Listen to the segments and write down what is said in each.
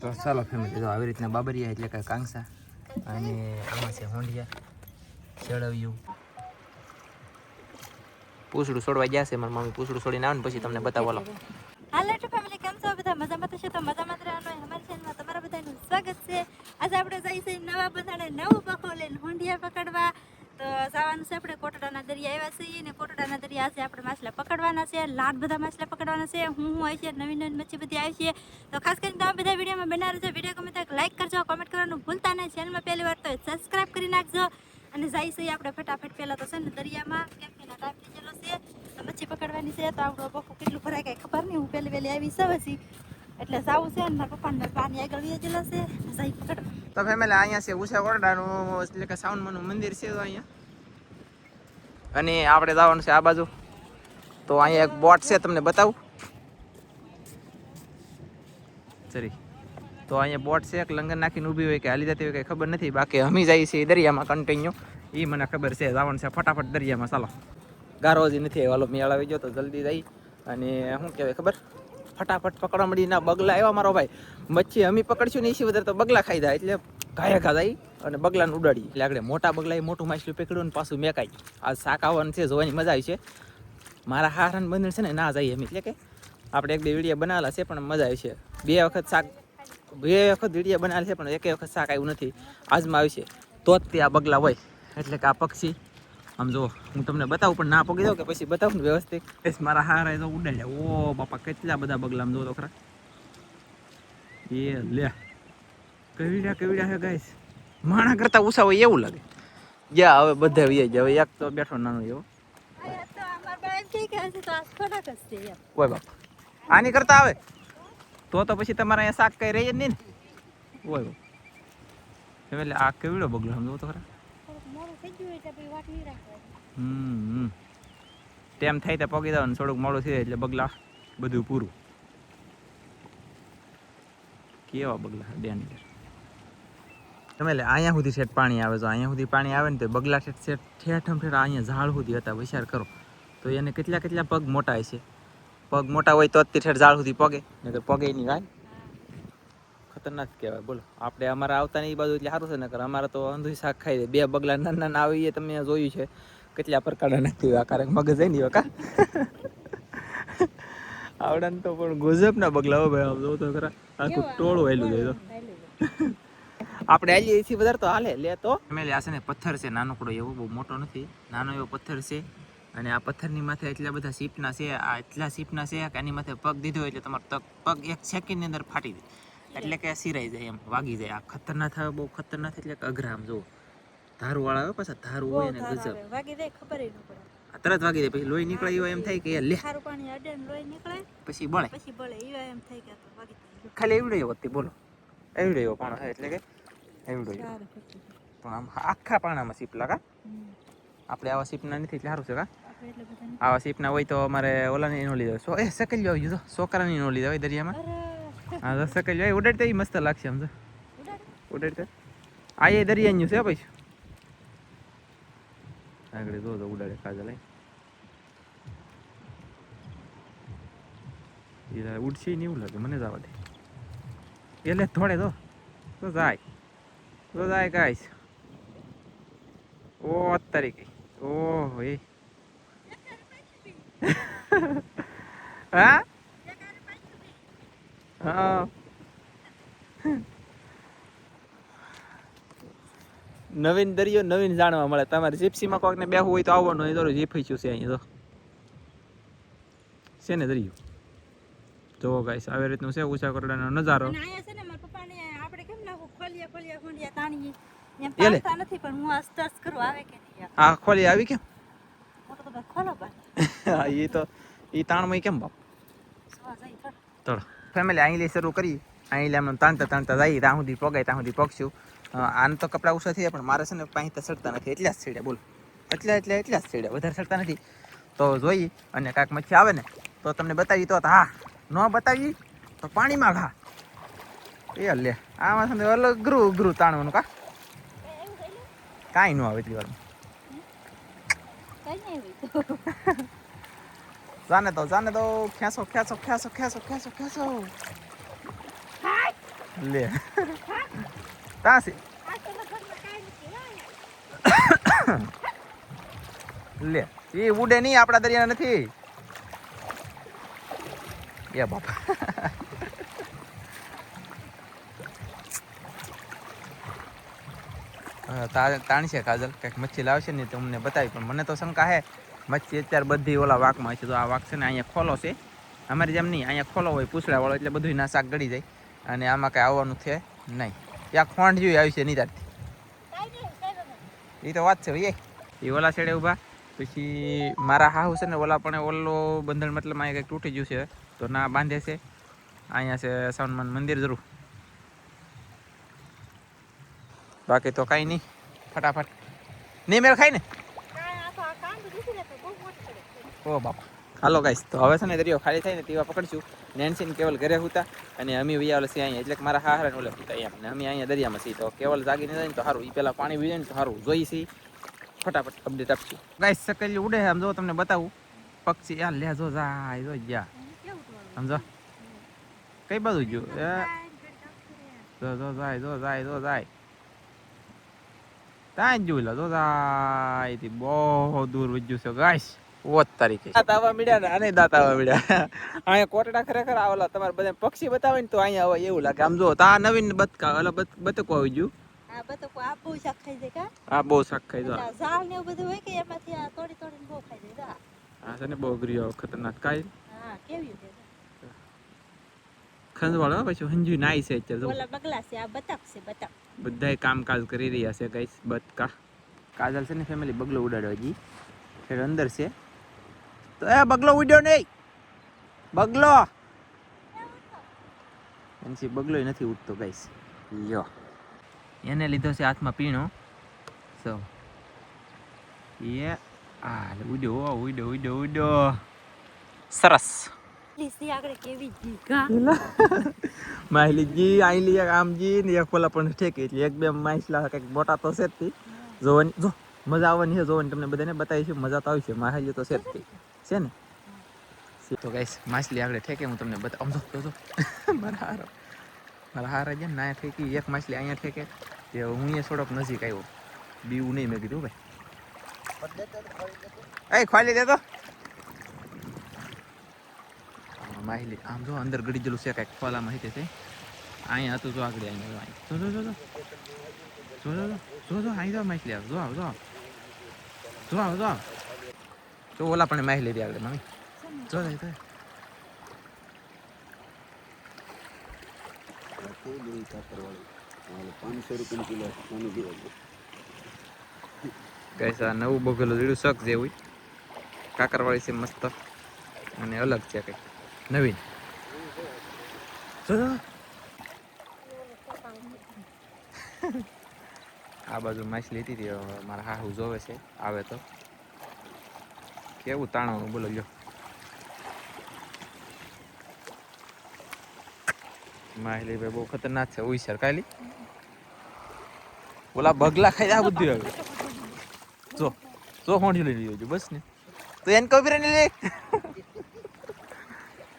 તો ચાલો ફેમિલી તો આવી રીતના બાબરિયા એટલે કે કાંસા અને આમાં છે હોંડિયા, ચડવ્યું. પૂછડું છોડવા ગયા છે મારી મમ્મી, પૂછડું છોડીને આવે ને પછી તમને બતાવો લો. હાલો ટુ ફેમિલી કેમ છો બધા? મજામાં થશે તો મજામાં રહેવાનું અમારી ચેનલમાં તમારા બધાનું સ્વાગત છે. આજે આપણે જઈશું નવા બધાને નવું પકો લઈને હોંડિયા પકડવા. તો જવાનું છે આપણે કોટડાના દરિયા આવ્યા છીએ ને કોટડાના દરિયા આજે આપણે માછલા પકડવાના છે. લાટ બધા માછલા પકડવાના છે. હું હું આવી છે, નવી નવી મચ્છી બધી આવી છે. તો ખાસ કરીને તમે બધા વિડીયોમાં બના રહેજો વીડિયો ગમે તો લાઈક કરજો કોમેન્ટ કરવાનું ભૂલતા નહીં. ચેનલમાં પહેલી વાર તો સબસ્ક્રાઇબ કરી નાખજો. અને જાય છે આપણે ફટાફટ પહેલાં તો છે ને દરિયામાં, કેમ કે ટાઈમ લીધેલો છે. મચ્છી પકડવાની છે. તો આપણો બફો કેટલું ભરાય કાંઈ ખબર નહીં. હું પહેલી વહેલી આવી સવસી એટલે જાવું છે ને પપ્પાને પાણી આગળ વીજેલો છે. જઈ પકડવા તો ફેમિલી, અહીંયા છે ઉષા કોરડાનું એટલે કે સાવનમાનું મંદિર છે તો અહીંયા. અને આપણે જવાનું છે આ બાજુ. તો અહીંયા એક બોટ છે, તમને બતાવું. સરી તો અહીંયા બોટ છે, એક લંગર નાખીને ઊભી હોય કે હાલી જતી હોય કે ખબર નથી. બાકી અમે જઈએ છીએ દરિયામાં કન્ટિન્યુ એ મને ખબર છે, જવાનું છે ફટાફટ દરિયામાં, ચાલો. ગારો હજી નથી વાલો મેળ આવી ગયો તો જલ્દી જઈ. અને શું કહેવાય ખબર? ફટાફટ પકડવા મળીના બગલા આવ્યા મારો ભાઈ. મચ્છી અમે પકડશું ને એસી વધારે તો બગલા ખાઈ જાય, એટલે ઘાયા ખાધાઈ અને બગલાને ઉડાડી. એટલે આગળ મોટા બગલાએ મોટું માછલું પકડ્યું ને પાછું મેકાઈ. આ શાક આવવાનું છે, જોવાની મજા આવી છે. મારા હારણ બંધન છે ને, ના જઈએ એમ એટલે કે આપણે એક બે વિડીયા બનાવેલા છે, પણ મજા આવી છે. બે વખત શાક, બે વખત વિડીયા બનાવેલા છે, પણ એક વખત શાક આવ્યું નથી. આજમાં આવ્યું છે. તો જ તે આ બગલા હોય. એટલે કે આ પક્ષી આમ જો, હું તમને બતાવું, પણ ના પગી દઉં કે પછી બતાવું ને વ્યવસ્થિત. મારા હારા તો ઉડાડ્યા ઓ, બાપા, કેટલા બધા બગલા આમ જો તો ખરા. એ લે. કવિડા કવિડા હે ગાઈસ માણા કરતા ઉસા હોય એવું લાગે. ગયા, હવે બધા વી ગયા. હવે એક તો બેઠો નાનો એવો. તો તો ઓય બાપા. આની કરતા આવે. તો તો પછી તમારે અહીંયા શાક કઈ રહી જ નહીં ને. ઓય એટલે આ કેવડો બગલો સમજો તો ખરા. થઈ ગયું થાય તો પગી દો ને થોડુંક મોડું થઈ એટલે બગલા બધું પૂરું. કેવા બગલા ડેન્જર તમે એટલે અહીંયા સુધી સેટ પાણી આવે તો અહીંયા સુધી પાણી આવે ને તો બગલા સેટ સેટ ઠેઠમ, ઠેઠ અહીંયા ઝાડ સુધી હતા, વિચાર કરો. તો એને કેટલા કેટલા પગ મોટા હશે પગ મોટા હોય તો જ ઠેઠ ઝાડ સુધી પગે નહીં તો પગે નહીં ભાઈ ખતરનાક કહેવાય બોલો. આપણે અમારા આવતા એ બાજુ એટલે સારું છે નકર અમારે તો અંધું શાક ખાઈ દે બે બગલા નાના નાના આવી એ તમે જોયું છે. કેટલા પ્રકારના નથી આ કારક મગજ જાય ને કા? આવડા તો પણ ગોજબના બગલા હો ભાઈ આમ જો તો ખરા. આખું ટોળું હેલું જાય તો આપણે આલી એથી વધારે તો હાલે. લે તો. મેલે આ છે ને પથ્થર છે નાનકડો એવો બહુ મોટો નથી. નાનો એવો પથ્થર છે. અને આ પથ્થરની માથે એટલા બધા સીપના છે આ એટલા સીપના છે કે આની માથે પગ દીધો એટલે તમારો તક પગ એક સેકન્ડની અંદર ફાટી જાય એટલે કે સિરાઈ જાય એમ વાગી જાય. આ ખતરનાક થાય બહુ ખતરનાક એટલે કે અઘરા આમ જુઓ. ધારું વાળા આવે પાછા ધારું હોય ને ગજબ. વાગી જાય ખબર ન પડે. તરત વાગી જાય પછી લોહી નીકળે એવો એમ થાય કે લે. ખારું પાણી અડે ને લોહી નીકળે પછી બળે. પછી બળે એવા એમ થાય કે તો વાગી જાય. ખાલી એવડે એવો તે બોલો. એવડે એવો પાણો થાય એટલે કે એવડો એવો. પણ આમ આખા પાણામાં સીપ લાગા. આપણે આવા સીપના નથી એટલે સારું છે કા? આવા સીપના હોય તો અમારે ઓલાની નો લીધો. સો એ સકલ્યો આવી ગયો સોકરાની નો લીધો હોય દરિયામાં. હા તો સકલ્યો હોય ઉડાડતા મસ્ત લાગશે આમ તો. ઉડાડતા? આ એ દરિયાનું છે પછી આગળ જો તો ઉડાડે કાજલ લઈ ઉડશે નહીં એવું લાગે મને જવા દે એટલે થોડે તો. તો જાય. તો જાય ગાઈસ. ઓ તરીકે ઓહો એ. હા? હા. નવીન દરિયો નવીન જાણવા મળે. તમારે જીપ્સીમાં કોઈકને બેહવું હોય તો આવવાનું હોય તો જીપીશું છે અહીંયા તો. છે ને દરિયો? જોવો ગાઈસ આવી રીતનું છે ઉષા કરડાનો નજારો અહીંયા છે ને મારા પપ્પાને આપણે કેમ નાખું ખોલિયા ખોલિયા ખોલિયા તાણીએ. એમ પાડતા નથી પણ હું અસ્તસ કરું આવે કે નહીં આવે. ખોલી આવી કેમ? ખોલો બા. એ તો એ તાણમાં કેમ બાપ. ચલો ફેમિલી અહીં શરૂ કરી. અહીં આમ તાણતા તાણતા જાય ત્યાં સુધી પગાય ત્યાં સુધી પગશું. આને તો કપડાં ઓછા થયા, પણ મારે છે ને પાંચ સડતા નથી. એટલા જ છેડ્યા, બોલો. એટલે એટલે, એટલા જ છેડ્યા. વધારે સડતા નથી. તો જોઈ અને કાંઈક મચ્છી આવે ને, તો તમને બતાવી તો, હા, ન બતાવી તો પાણીમાં ઘા. એ લે, આમાં છે ને અલગ ગ્રુ ગ્રુ તાણવાનું કા. કાંઈ ન આવે એટલી વારમાં. જાને દો જાને દો. ખેંચો ખેંચો ખેંચો ખેંચો ખેંચો ખેંચો. લે. તાસી લે. એ ઉડે નહીં આપણા દરિયા નથી. એ બાપા. હા, છે કાજલ. કંઈક મચ્છી લાવશે ને તમને બતાવી પણ મને તો શંકા હે. મચ્છી અત્યારે બધી ઓલા વાકમાં છે. તો આ વાક છે ને અહીંયા ખોલો છે. અમારી જેમ નહીં, અહીંયા ખોલો હોય પૂછડા વાળો એટલે બધું ના શાક ગળી જાય. અને આમાં કાંઈ આવવાનું છે નહીં. ત્યાં ખોંડ જેવી આવી છે નહીં તારથી. એ તો વાત છે ભાઈ, એ. ઓલા છેડે ઊભા. પછી મારા હાહુ છે ને, ઓલા પણ ઓલો બંધન મતલબ અહીંયા કંઈક તૂટી ગયું છે. તો ના બાંધે છે. અહીંયા છે સાવનમાન મંદિર જરૂર. બાકી તો કાંઈ નહીં. ફટાફટ. નહીં, મેળ ખાય ને. ઓ બાપા. હાલો ગાઈસ તો હવે છે ને દરિયો ખાલી થાય ને તેવા પકડશું. નેન્સીન કેવલ ઘરે હતા અને અમે વિયાવલ છે અહીંયા, એટલે મારા હારા ઓલે હતા એમ. ને અમે અહીંયા દરિયામાં છીએ, તો કેવલ જાગીને જાય તો સારું એ પહેલાં પાણી વી જાય તો સારું જોઈ છીએ ફટાફટ અપડેટ આપશું. ગાઈસ સકેલી ઉડે આમ જો તમને બતાવું. પક્ષી યાર લે, જો જાય જો ગયા સમજો કઈ બાજુ ગયું? જો જો, જાય જો જાય જો, જાય. ત્યાં જ જોઈ લો, જો, જાય બહુ દૂર વધ્યું છે ગાઈસ ઓત તારીખે દાંત આવવા મળ્યા ને આને દાંત આવવા મળ્યા. અહીંયા કોટડા ખરેખર આવેલા તમારે બધા પક્ષી બતાવે ને તો અહીંયા આવે એવું લાગે. આમ જો તા નવીન બતકા ઓલા બતકો આવી ગયું. આ બતકો આ બહુ શાક ખાઈ જાય કા? આ બહુ શાક ખાઈ જો ઝાડ ને બધું હોય કે એમાંથી આ તોડી તોડીને બહુ ખાઈ જાય જા. છે ને બહુ અઘરી ખતરનાક કાંઈ. હા કેવી છે ખંજવાળો પછી હંજુ નાઈ છે અત્યારે ઓલા બગલા છે આ બતક છે બતક. બધાય કામકાજ કરી રહ્યા છે ગાઈસ બતકા. કાજલ છે ને ફેમિલી બગલો ઉડાડવા ફેર અંદર છે. તો એ બગલો ઉડ્યો નહીં. બગલો. એનથી બગલો નથી ઉડતો ગાઈસ. લ્યો. એને લીધો છે હાથમાં પીણો. સો એ આ ઉડ્યો ઉડ્યો ઉડ્યો ઉડ્યો. સરસ. કેવી જી આઈલી એક આમજી ને એક પેલા પણ ઠેકી. એટલે એક બે માહિલા કંઈક મોટા તો છે જ જોવાની જો મજા આવવાની છે જોવાની તમને બધાને બતાવીશું. મજા તો આવશે માહિલી તો છે જ. છે ને તો ગાઈસ માછલી આગળ ઠેકે હું તમને બતાવું જો જો જો મારા હારો મારા હારા છે ને ના ઠેકી એક માછલી અહીંયા ઠેકે તે હું અહીંયા થોડોક નજીક આવ્યો બીવું નહીં મેં કીધું ભાઈ એ ખોલી દેતો માહિલી આમ જો અંદર ગડી જેલું છે કાંઈક ખોલામાં હિતે છે અહીંયા હતું જો આગળ અહીંયા જો. જો જો જો જો જો જો જો જો અહીં જો માછલી આવ જો આવ જો આવ જો આવ જો આવ તો ઓલા પણ માહી લીધી આપણે મમ્મી. જો જાય તો નવું બગેલું જીડું શક જેવું. કાકરવાળી છે મસ્ત. અને અલગ છે કઈ નવીન. આ બાજુ માછલી લીધી હતી મારા હાહુ જોવે છે, આવે તો. કેવું તાણવાનું? બોલો લ્યો માહિલી ભાઈ બહુ ખતરનાક છે, ઉઈ સરકાલી ઓલા બગલા ખાઈ આ બધું આવે જો જો હોંડી લઈ લીધો બસ ને. તો એને કબીર ને લે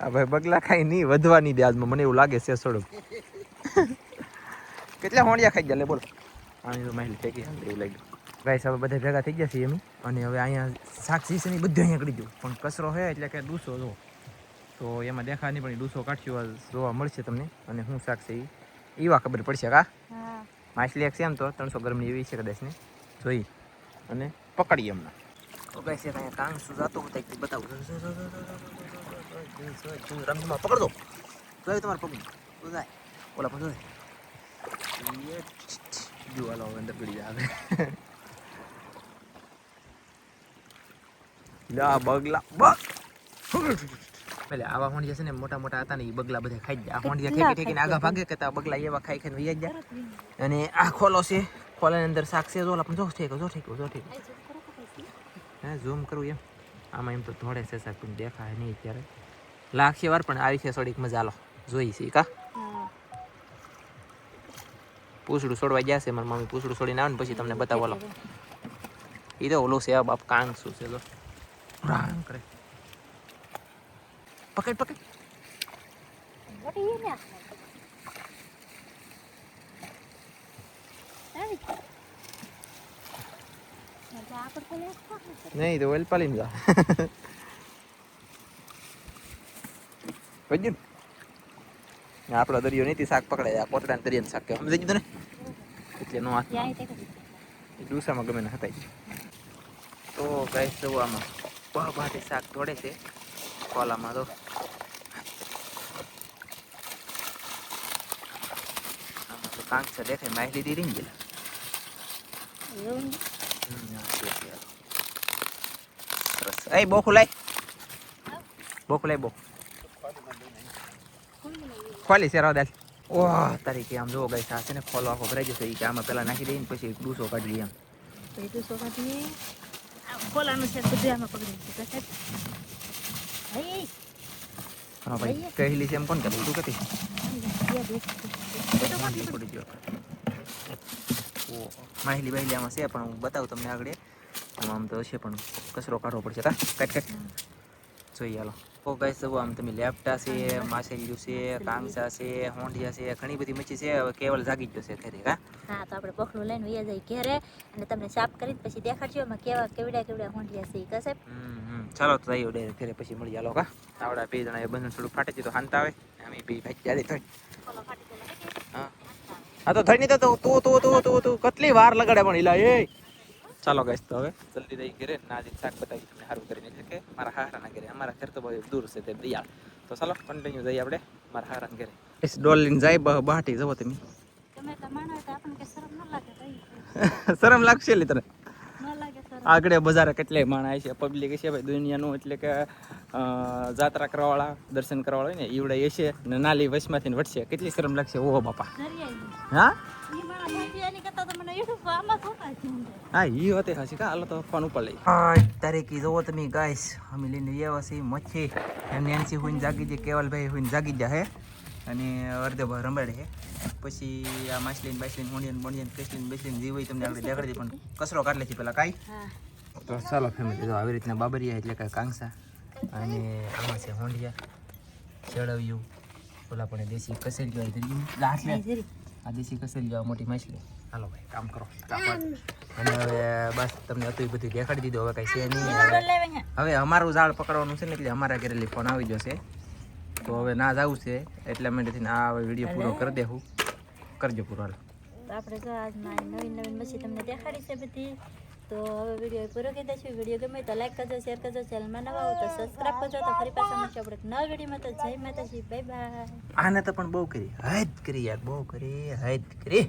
આ ભાઈ બગલા ખાઈ નહીં વધવા નહીં દે આજમાં. મને એવું લાગે છે થોડુંક. કેટલા હોંડિયા ખાઈ ગયા લે, બોલો. આની તો માહિતી ફેંકી એવું લાગ્યું. ગાઈસ હવે બધા ભેગા થઈ ગયા છીએ એમ. અને હવે અહીંયા શાક છે ને બધું અહીંયા કરી દઉં પણ કચરો છે એટલે કે ડૂસો જો તો એમાં દેખા નહીં પણ ડૂસો કાઢ્યું જોવા મળશે તમને અને શું શાક છે એ એવા ખબર પડશે કા હા માછલી એક છે એમ તો ત્રણસો ગ્રામની એવી છે કદાચ ને જોઈ અને પકડી હમણાં તો કઈ છે અહીંયા કાંગ શું જાતો બતાવું રમઝમાં પકડજો જોયું તમારે પગ જાય ઓલા પણ જોય જો હાલો અંદર પડી જાય લા બગલા બગ પેલે આવા હોંડિયા છે ને મોટા મોટા હતા ને એ બગલા બધા ખાઈ જાય આ હોંડિયા ઠેકી ઠેકીને આગા ભાગે કે તા બગલા એવા ખાઈ ખાઈને વૈયા જાય અને આ ખોલો છે ખોલાની અંદર શાક છે જો પણ જો ઠેકો જો ઠેકો જો ઠેકો. હે ઝૂમ કરું એમ. આમાં એમ તો ધોળે છે શાક પણ દેખાય નહીં અત્યારે. લાગશે વાર પણ આવી છે થોડીક મજા લો જોઈ છે કા? પૂછડું છોડવા ગયા છે મારી મમ્મી પૂછડું છોડીને આવે ને પછી તમને બતાવો લો એ તો ઓલું છે આ બાપ કાંગ શું છે જો. Kurang, keren. Pakai, pakai. Ngeri ini ya. Nei, devo il palinda. Vedi? Mi apro la dorione e ti sacco che la porta è in sacco. Mi sei dire? Ti hanno atto. Ya, tu siamo come una fetta. Oh, questo uomo. બહુ ભાટી શાક તોડે છે. કોલામાં તો. આમાં તો કાંક છે દેખાય માહિતી લીધી રહી ને. સરસ. એ બોખું લાય. બોખું લાય બોખ ખોલી છે રાવ ઓહ તારીખે આમ જોવો ગાઈસ આ છે ને ખોલો આખો ભરાઈ જશે એ કે આમાં પેલા નાખી દઈએ ને પછી ડૂસો કાઢી લઈએ એમ. બધું સોમાંથી ખોલાનું છે બધું આમાં પકડી સાહેબ હા ભાઈ કહેલી છે એમ કોણ કે તું કતી? પડી ગયો. માહિલી બાહિલી આમાં છે પણ હું બતાવું તમને આગળ. આમાં આમ તો છે પણ કચરો કાઢવો પડશે. કા કાટ કાટ જોઈએ હાલો. ઓ ગાઈસ જો આમ તમે લેપટા છે માછલીયું છે કાંગસા છે હોંડિયા છે ઘણી બધી મચ્છી છે હવે કેવલ જાગી જ છે ઘરે હા? હા તો આપણે પખડું લઈને વયા જઈએ ઘેરે અને તમને સાફ કરીને પછી દેખાડજો એમાં કેવા કેવડા કેવડા હોંડિયા છે કસે ચાલો તો જઈએ ડેરે ઘરે પછી મળી હાલો કા આવડા બે જણા એ બંને થોડું ફાટે છે તો શાંત આવે. અમે બે ભાઈ ક્યારે થઈ હા. તો થઈ નહીં તો તું તું તું તું તું કેટલી વાર લગાડે પણ ઈલા એ? ચાલો ગાઈસ તો હવે. જલ્દી દઈ ઘરે. નાજી શાક બતાવી તમને સારું કરીને. એટલે કે મારા હારાના ઘરે. અમારા ઘર તો બહુ દૂર છે તે દયાળ. તો ચાલો કન્ટિન્યુ જઈએ આપણે મારા હારાના ઘરે. ઇસ ડોલ જાય બ- બહાટી જવો તમે. શરમ ન લાગે ભાઈ. શરમ લાગશે લી તને. ન લાગે શરમ. આગળ બજારે કેટલાય માણસ છે પબ્લિક છે ભાઈ દુનિયાનું એટલે કે જાત્રા કરવાવાળા દર્શન કરવાવાળા હોય ને ઈવડે એ છે ને નાલી વચમાંથી વટશે. કેટલી શરમ લાગશે? ઓહો બાપા. હા? મોટી તો મને યુટ્યુબ હા, ઈ હસી કા, હાલો તો ફોન ઉપર લઈ. તારીખી જોવો તમે ગાઈસ અમે લઈને આવ્યા છીએ, મચ્છી. એમ નેન્સી હોઈને જાગી જાય કેવલભાઈ હોઈને જાગી જાય હે. અને અર્ધભર રમાડે હે. પછી આ માછલીન બાછલીન મોણિયન મોણિયન કેસલીન બેસલીન જે હોય તમને આપણે દેખાડી પણ કચરો કાઢ લે છે પેલા, કાંઈ? હા તો ચાલો ફેમિલી જો આવી રીતના બાબરિયા એટલે કે કાંસા અને આમાં છે હોંડિયા ચડવ્યું ઓલા પણ દેશી કસેલ કહેવાય તરીકે આ દેશી કસેલ જેવા મોટી માછલી. હાલો ભાઈ કામ કરો. અને હવે બસ તમને હતું બધું દેખાડી દીધું હવે કઈ છે નહીં. હવે અમારું ઝાડ પકડવાનું છે ને એટલે અમારા ઘરે ફોન આવી જશે. તો હવે ના જવું છે એટલા માટે આ વીડિયો પૂરો કરી દેવું કરજો પૂરો હાલો. આપણે જો આજના નવીન નવીન મચ્છી તમને દેખાડી છે બધી. તો હવે વીડિયો પૂરો કરી દઈશું. વીડિયો ગમે તો લાઈક કરજો શેર કરજો ચેનલમાં નવા હો તો સબસ્ક્રાઈબ કરજો. તો ફરી પાછા મળશું આપણે નવા વિડીયોમાં. તો જય માતાજી. બાય બાય આને તો પણ બહુ કરી હદ કરી યાર બહુ કરી હદ કરી.